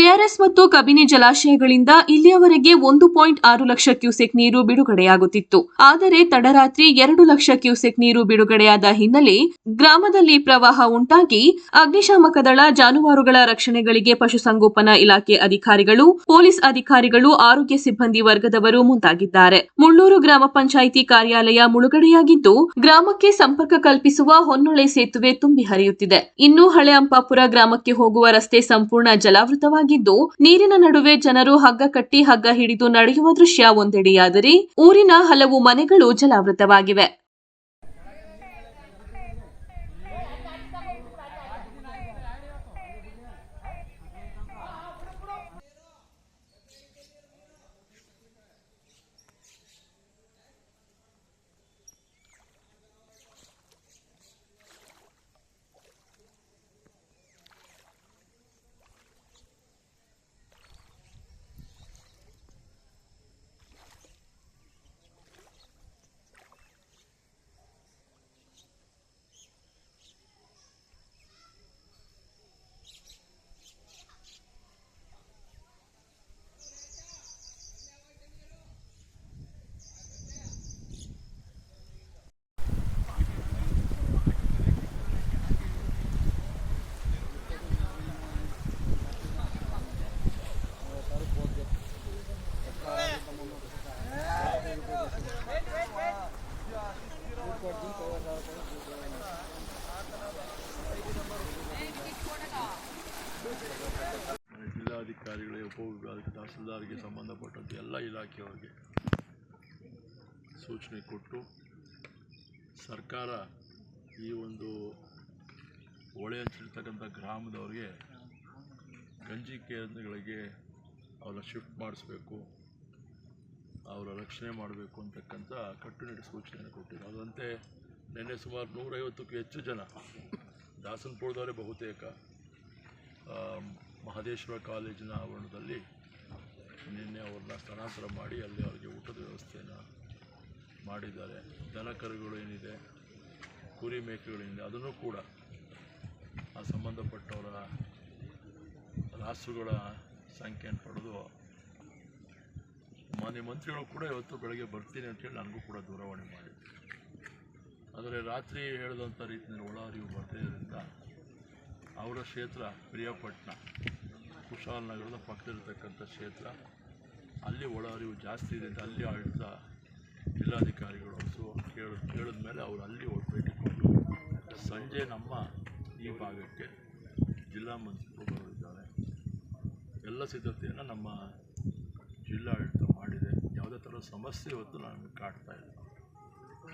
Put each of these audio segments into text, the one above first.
KRS ಮತ್ತು ಕಬಿನಿ ಜಲಾಶಯಗಳಿಂದ ಇಲ್ಲಿಯವರೆಗೆ ಒಂದು ಪಾಯಿಂಟ್ ಆರು ಲಕ್ಷ ಕ್ಯೂಸೆಕ್ ನೀರು ಬಿಡುಗಡೆಯಾಗುತ್ತಿತ್ತು. ಆದರೆ ತಡರಾತ್ರಿ ಎರಡು ಲಕ್ಷ ಕ್ಯೂಸೆಕ್ ನೀರು ಬಿಡುಗಡೆಯಾದ ಹಿನ್ನೆಲೆ ಗ್ರಾಮದಲ್ಲಿ ಪ್ರವಾಹ ಉಂಟಾಗಿ ಅಗ್ನಿಶಾಮಕ ದಳ ಜಾನುವಾರುಗಳ ರಕ್ಷಣೆಗಳಿಗೆ ಪಶುಸಂಗೋಪನಾ ಇಲಾಖೆ ಅಧಿಕಾರಿಗಳು, ಪೊಲೀಸ್ ಅಧಿಕಾರಿಗಳು, ಆರೋಗ್ಯ ಸಿಬ್ಬಂದಿ ವರ್ಗದವರು ಮುಂದಾಗಿದ್ದಾರೆ. ಮುಳ್ಳೂರು ಗ್ರಾಮ ಪಂಚಾಯಿತಿ ಕಾರ್ಯಾಲಯ ಮುಳುಗಡೆಯಾಗಿದ್ದು, ಗ್ರಾಮಕ್ಕೆ ಸಂಪರ್ಕ ಕಲ್ಪಿಸುವ ಹೊನ್ನೊಳೆ ಸೇತುವೆ ತುಂಬಿ ಹರಿಯುತ್ತಿದೆ. ಇನ್ನು ಹಳೆ ಅಂಪಾಪುರ ಗ್ರಾಮಕ್ಕೆ ಹೋಗುವ ರಸ್ತೆ ಸಂಪೂರ್ಣ ಜಲಾವೃತವಾಗಿದ್ದು ನೀರಿನ ನಡುವೆ ಜನರು ಹಗ್ಗ ಕಟ್ಟಿ ಹಗ್ಗ ಹಿಡಿದು ನಡೆಯುವ ದೃಶ್ಯ ಒಂದೆಡೆಯಾದರೆ, ಊರಿನ ಹಲವು ಮನೆಗಳು ಜಲಾವೃತವಾಗಿವೆ. ಜಿಲ್ಲಾಧಿಕಾರಿಗಳಿಗೆ ಉಪವಿಭಾಗ ತಹಸೀಲ್ದಾರ್ಗೆ ಸಂಬಂಧಪಟ್ಟಂತೆ ಎಲ್ಲ ಇಲಾಖೆಯವರಿಗೆ ಸೂಚನೆ ಕೊಟ್ಟು, ಸರ್ಕಾರ ಈ ಒಂದು ಹೊಳೆ ಹಂಚಿರ್ತಕ್ಕಂಥ ಗ್ರಾಮದವ್ರಿಗೆ ಗಂಜಿ ಕೇಂದ್ರಗಳಿಗೆ ಅವರ ಶಿಫ್ಟ್ ಮಾಡಿಸ್ಬೇಕು ಅವರ ರಕ್ಷಣೆ ಮಾಡಬೇಕು ಅಂತಕ್ಕಂಥ ಕಟ್ಟುನಿಟ್ಟು ಸೂಚನೆಯನ್ನು ಕೊಟ್ಟಿದೆ ಅದರಂತೆ ನಿನ್ನೆ ಸುಮಾರು ನೂರೈವತ್ತಕ್ಕೂ ಹೆಚ್ಚು ಜನ ದಾಸನಪುರದವರೇ ಬಹುತೇಕ. ಮಹದೇಶ್ವರ ಕಾಲೇಜಿನ ಆವರಣದಲ್ಲಿ ನಿನ್ನೆ ಅವ್ರನ್ನ ಸ್ಥಳಾಂತರ ಮಾಡಿ ಅಲ್ಲಿ ಅವರಿಗೆ ಊಟದ ವ್ಯವಸ್ಥೆಯನ್ನು ಮಾಡಿದ್ದಾರೆ. ದನ ಕರುಗಳು ಏನಿದೆ, ಕುರಿ ಮೇಕೆಗಳೇನಿದೆ ಅದನ್ನು ಕೂಡ ಆ ಸಂಬಂಧಪಟ್ಟವರ ರಾಸುಗಳ ಸಂಖ್ಯೆಯನ್ನು ಪಡೆದು ಮಾನ್ಯ ಮಂತ್ರಿಗಳು ಕೂಡ ಇವತ್ತು ಬೆಳಗ್ಗೆ ಬರ್ತೀನಿ ಅಂತೇಳಿ ನನಗೂ ಕೂಡ ದೂರವಾಣಿ ಮಾಡಿದ್ರು. ಆದರೆ ರಾತ್ರಿ ಹೇಳಿದಂಥ ರೀತಿಯಲ್ಲಿ ಒಳ ಅರಿವು ಬರ್ತಿದ್ದರಿಂದ ಅವರ ಕ್ಷೇತ್ರ ಪ್ರಿಯಾಪಟ್ಟಣ ಕುಶಾಲನಗರದ ಪಕ್ಕದಲ್ಲಿರ್ತಕ್ಕಂಥ ಕ್ಷೇತ್ರ. ಅಲ್ಲಿ ಒಳಹರಿವು ಜಾಸ್ತಿ ಇದೆ ಅಂತ ಅಲ್ಲಿ ಆಡಳಿತ ಜಿಲ್ಲಾಧಿಕಾರಿಗಳು ಸೊ ಕೇಳ ಕೇಳಿದ ಮೇಲೆ ಅವರು ಅಲ್ಲಿ ಭೇಟಿ ಕೊಟ್ಟು ಸಂಜೆ ನಮ್ಮ ಈ ಭಾಗಕ್ಕೆ ಜಿಲ್ಲಾ ಮಂತ್ರಿಗಳು ಬರಲಿದ್ದಾರೆ ಎಲ್ಲ ಸಿದ್ಧತೆಯನ್ನು ನಮ್ಮ ಜಿಲ್ಲಾಡಳಿತ ಮಾಡಿದೆ. ಯಾವುದೇ ಥರ ಸಮಸ್ಯೆ ಇವತ್ತು ನಮಗೆ ಕಾಡ್ತಾ ಇಲ್ಲ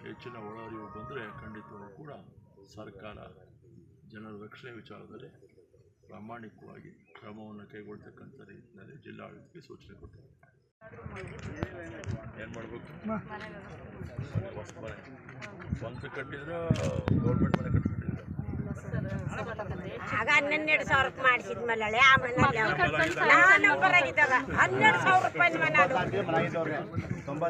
ಹೆಚ್ಚಿನ ಒಳಹರಿವು ಬಂದರೆ ಖಂಡಿತವಾಗೂ ಕೂಡ ಸರ್ಕಾರ ಜನರ ರಕ್ಷಣೆ ವಿಚಾರದಲ್ಲಿ ಪ್ರಾಮಾಣಿಕವಾಗಿ ಕ್ರಮವನ್ನು ಕೈಗೊಳ್ತಕ್ಕಂಥ ರೀತಿಯಲ್ಲಿ ಜಿಲ್ಲಾಡಳಿತಕ್ಕೆ ಸೂಚನೆ ಕೊಟ್ಟಿದೆ ಏನು ಮಾಡಬೇಕು? ಹೊಸ ಮನೆ ಸ್ವಂತ ಕಟ್ಟಿದ್ರೆ ಗೌರ್ಮೆಂಟ್ ಮನೆ ಕಟ್ಟಿ ಆಗ ಹನ್ನೆರಡು ಸಾವಿರ ರೂಪಾಯಿ ಮಾಡಿಸಿದ್ಮೇಲೆ ಆ ಮನೆಯಲ್ಲಿ ಹನ್ನೆರಡು ಸಾವಿರ ರೂಪಾಯಿ ಮನೆ ಅದು.